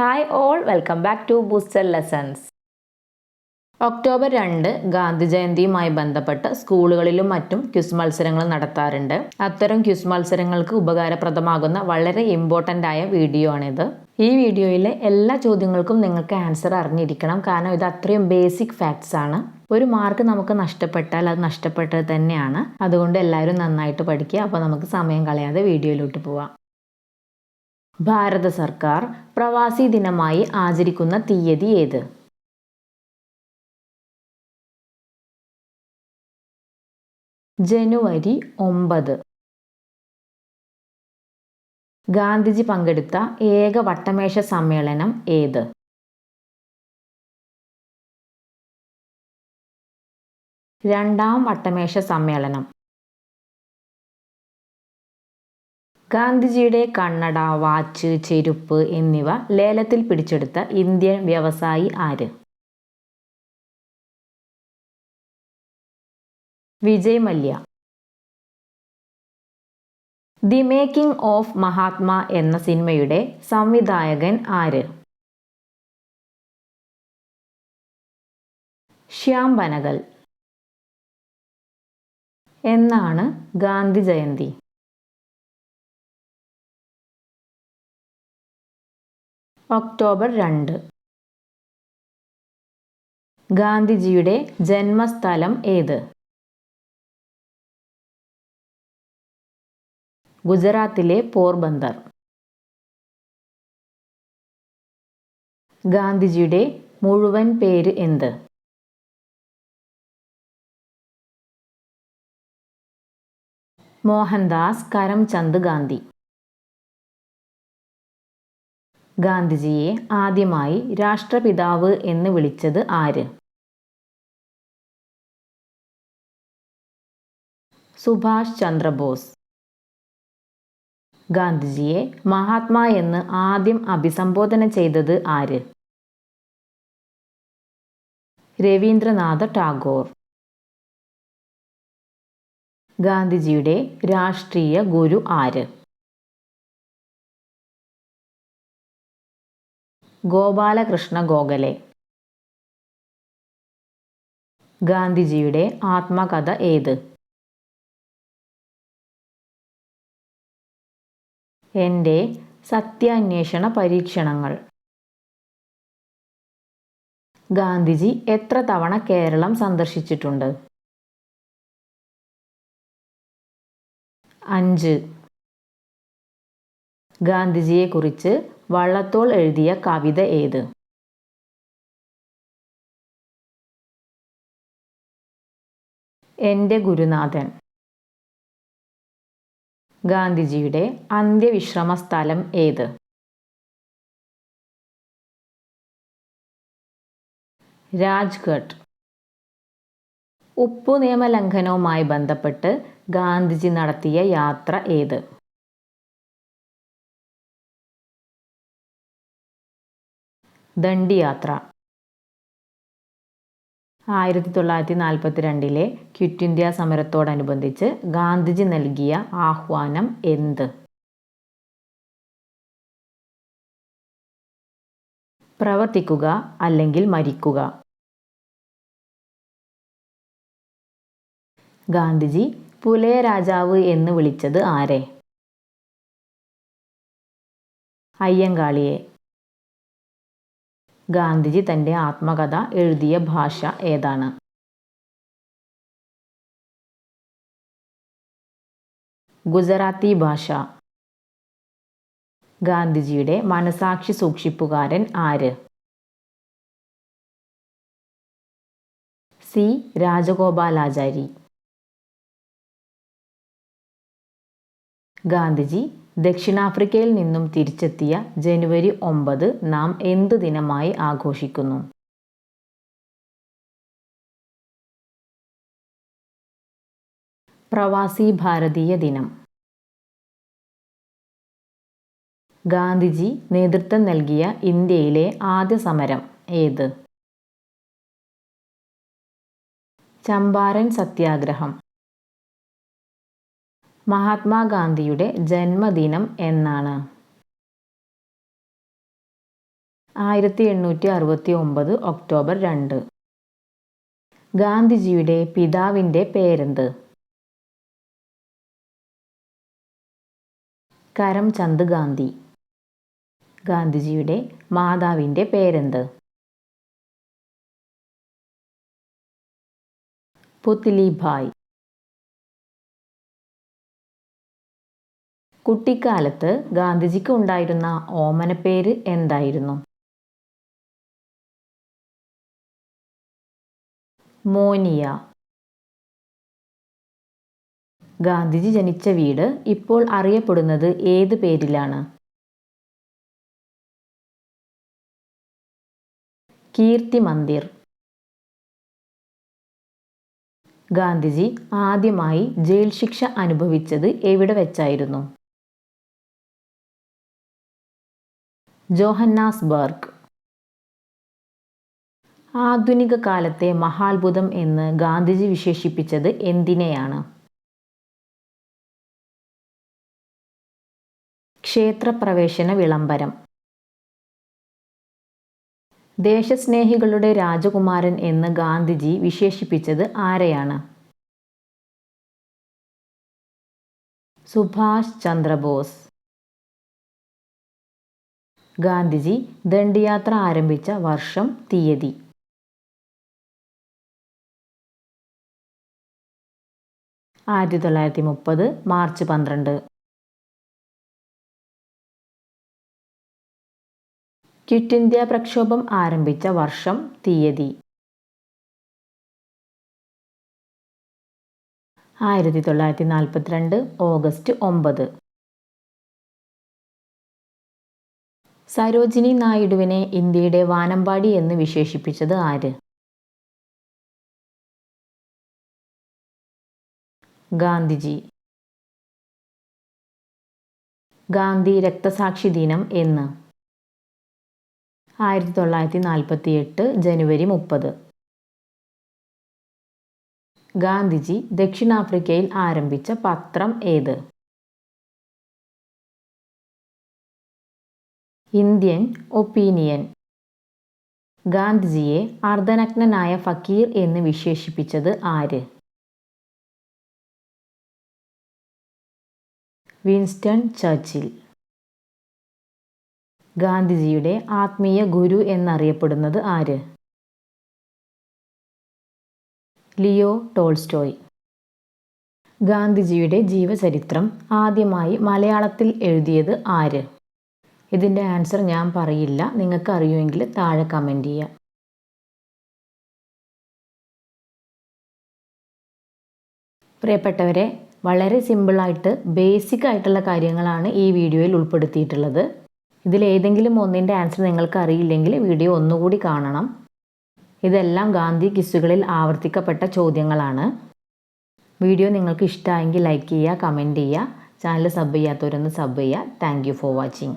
Hi all welcome back to booster lessons October രണ്ട് ഗാന്ധി ജയന്തിയുമായി ബന്ധപ്പെട്ട് സ്കൂളുകളിലും മറ്റും ക്യുസ് മത്സരങ്ങൾ നടത്താറുണ്ട്. അത്തരം ക്യുസ് മത്സരങ്ങൾക്ക് ഉപകാരപ്രദമാകുന്ന വളരെ ഇമ്പോർട്ടന്റ് ആയ വീഡിയോ ആണിത്. ഈ വീഡിയോയിലെ എല്ലാ ചോദ്യങ്ങൾക്കും നിങ്ങൾക്ക് ആൻസർ അറിഞ്ഞിരിക്കണം. കാരണം ഇത് അത്രയും ബേസിക് ഫാക്ട്സ് ആണ്. ഒരു മാർക്ക് നമുക്ക് നഷ്ടപ്പെട്ടാൽ അത് നഷ്ടപ്പെട്ടത് തന്നെയാണ്. അതുകൊണ്ട് എല്ലാവരും നന്നായിട്ട് പഠിക്കുക. അപ്പോൾ നമുക്ക് സമയം കളയാതെ വീഡിയോയിലോട്ട് പോവാം. ഭാരത സർക്കാർ പ്രവാസി ദിനമായി ആചരിക്കുന്ന തീയതി ഏത്? ജനുവരി ഒമ്പത്. ഗാന്ധിജി പങ്കെടുത്ത ഏക വട്ടമേശ സമ്മേളനം ഏത്? രണ്ടാം വട്ടമേശ സമ്മേളനം. ഗാന്ധിജിയുടെ കണ്ണട വാച്ച് ചെരുപ്പ് എന്നിവ ലേലത്തിൽ പിടിച്ചെടുത്ത ഇന്ത്യൻ വ്യവസായി ആര്? Vijay Mallya. The making of Mahatma എന്ന സിനിമയുടെ സംവിധായകൻ ആര്? ശ്യാം ബനകൽ എന്നാണ് ഗാന്ധി ജയന്തി. ഒക്ടോബർ രണ്ട്. ഗാന്ധിജിയുടെ ജന്മസ്ഥലം ഏത്? ഗുജറാത്തിലെ പോർബന്ദർ. ഗാന്ധിജിയുടെ മുഴുവൻ പേര് എന്ത്? മോഹൻദാസ് കരംചന്ദ് ഗാന്ധി. ഗാന്ധിജിയെ ആദ്യമായി രാഷ്ട്രപിതാവ് എന്ന് വിളിച്ചത് ആര്? സുഭാഷ് ചന്ദ്രബോസ്. ഗാന്ധിജിയെ മഹാത്മാ എന്ന് ആദ്യം അഭിസംബോധന ചെയ്തത് ആര്? രവീന്ദ്രനാഥ ടാഗോർ. ഗാന്ധിജിയുടെ രാഷ്ട്രീയ ഗുരു ആര്? ഗോപാലകൃഷ്ണ ഗോഖലെ ഗാന്ധിജിയുടെ ആത്മകഥ ഏത്? എന്റെ സത്യാന്വേഷണ പരീക്ഷണങ്ങൾ. ഗാന്ധിജി എത്ര തവണ കേരളം സന്ദർശിച്ചിട്ടുണ്ട്? അഞ്ച്. ഗാന്ധിജിയെക്കുറിച്ച് വള്ളത്തോൾ എഴുതിയ കവിത ഏത്? എന്റെ ഗുരുനാഥൻ. ഗാന്ധിജിയുടെ അന്ത്യവിശ്രമ സ്ഥലം ഏത്? രാജ്ഘട്ട്. ഉപ്പു നിയമലംഘനവുമായി ബന്ധപ്പെട്ട് ഗാന്ധിജി നടത്തിയ യാത്ര ഏത്? ദണ്ഡിയാത്ര. ആയിരത്തി തൊള്ളായിരത്തി നാൽപ്പത്തി രണ്ടിലെ ക്വിറ്റ് ഇന്ത്യ സമരത്തോടനുബന്ധിച്ച് ഗാന്ധിജി നൽകിയ ആഹ്വാനം എന്ത്? പ്രവർത്തിക്കുക അല്ലെങ്കിൽ മരിക്കുക. ഗാന്ധിജി പുലയ രാജാവ് എന്ന് വിളിച്ചത് ആരെ? അയ്യങ്കാളിയെ. ഗാന്ധിജി തന്റെ ആത്മകഥ എഴുതിയ ഭാഷ ഏതാണ്? ഗുജറാത്തി ഭാഷ. ഗാന്ധിജിയുടെ മനസാക്ഷി സൂക്ഷിപ്പുകാരൻ ആര്? സി. രാജഗോപാലാചാരി. ഗാന്ധിജി ദക്ഷിണാഫ്രിക്കയിൽ നിന്നും തിരിച്ചെത്തിയ ജനുവരി ഒമ്പത് നാം എന്തു ദിനമായി ആഘോഷിക്കുന്നു? പ്രവാസി ഭാരതീയ ദിനം. ഗാന്ധിജി നേതൃത്വം നൽകിയ ഇന്ത്യയിലെ ആദ്യ സമരം ഏത്? ചമ്പാരൻ സത്യാഗ്രഹം. മഹാത്മാഗാന്ധിയുടെ ജന്മദിനം എന്നാണ്. ആയിരത്തി എണ്ണൂറ്റി അറുപത്തി ഒമ്പത് ഒക്ടോബർ രണ്ട്. ഗാന്ധിജിയുടെ പിതാവിന്റെ പേരെന്ത്? കരംചന്ദ് ഗാന്ധി. ഗാന്ധിജിയുടെ മാതാവിന്റെ പേരെന്ത്? പുത്ലിഭായ്. കുട്ടിക്കാലത്ത് ഗാന്ധിജിക്ക് ഉണ്ടായിരുന്ന ഓമനപ്പേര് എന്തായിരുന്നു? മോനിയ. ഗാന്ധിജി ജനിച്ച വീട് ഇപ്പോൾ അറിയപ്പെടുന്നത് ഏത് പേരിലാണ്? കീർത്തി മന്ദിർ. ഗാന്ധിജി ആദ്യമായി ജയിൽ ശിക്ഷ അനുഭവിച്ചത് എവിടെ വെച്ചായിരുന്നു? ജോഹന്നാസ്ബർഗ്. ആധുനിക കാലത്തെ മഹാത്ഭുതം എന്ന് ഗാന്ധിജി വിശേഷിപ്പിച്ചത് എന്തിനെയാണ്? ക്ഷേത്രപ്രവേശന വിളംബരം. ദേശസ്നേഹികളുടെ രാജകുമാരൻ എന്ന് ഗാന്ധിജി വിശേഷിപ്പിച്ചത് ആരെയാണ്? സുഭാഷ് ചന്ദ്രബോസ്. ഗാന്ധിജി ദണ്ഡിയാത്ര ആരംഭിച്ച വർഷം തീയതി. ആയിരത്തി തൊള്ളായിരത്തി മുപ്പത് മാർച്ച് പന്ത്രണ്ട്. ക്വിറ്റ് ഇന്ത്യ പ്രക്ഷോഭം ആരംഭിച്ച വർഷം തീയതി. ആയിരത്തി തൊള്ളായിരത്തി നാൽപ്പത്തിരണ്ട് ഓഗസ്റ്റ് ഒമ്പത്. സരോജിനി നായിഡുവിനെ ഇന്ത്യയുടെ വാനമ്പാടി എന്ന് വിശേഷിപ്പിച്ചത് ആര്? ഗാന്ധിജി. ഗാന്ധി രക്തസാക്ഷി ദിനം എന്ന്. ആയിരത്തി തൊള്ളായിരത്തി നാൽപ്പത്തി എട്ട് ജനുവരി മുപ്പത്. ഗാന്ധിജി ദക്ഷിണാഫ്രിക്കയിൽ ആരംഭിച്ച പത്രം ഏത്? Indian Opinion. ഗാന്ധിജിയെ അർദ്ധനഗ്നനായ ഫക്കീർ എന്ന് വിശേഷിപ്പിച്ചത് ആര്? Winston Churchill. ഗാന്ധിജിയുടെ ആത്മീയ ഗുരു എന്നറിയപ്പെടുന്നത് ആര്? Leo Tolstoy. ഗാന്ധിജിയുടെ ജീവചരിത്രം ആദ്യമായി മലയാളത്തിൽ എഴുതിയത് ആര്? ഇതിന്റെ ആൻസർ ഞാൻ പറയില്ല. നിങ്ങൾക്ക് അറിയുമെങ്കിൽ താഴെ കമന്റ് ചെയ്യുക പ്രിയപ്പെട്ടവരെ വളരെ സിമ്പിളായിട്ട് ബേസിക് ആയിട്ടുള്ള കാര്യങ്ങളാണ് ഈ വീഡിയോയിൽ ഉൾപ്പെടുത്തിയിട്ടുള്ളത്. ഇതിലേതെങ്കിലും ഒന്നിന്റെ ആൻസർ നിങ്ങൾക്ക് അറിയില്ലെങ്കിൽ വീഡിയോ ഒന്നുകൂടി കാണണം. ഇതെല്ലാം ഗാന്ധി കിസ്സുകളിൽ ആവർത്തിക്കപ്പെട്ട ചോദ്യങ്ങളാണ്. വീഡിയോ നിങ്ങൾക്ക് ഇഷ്ടമായെങ്കിൽ ലൈക്ക് ചെയ്യുക കമന്റ് ചെയ്യുക. ചാനൽ സബ് ചെയ്യാത്തവരൊന്ന് സബ് ചെയ്യുക. Thank for watching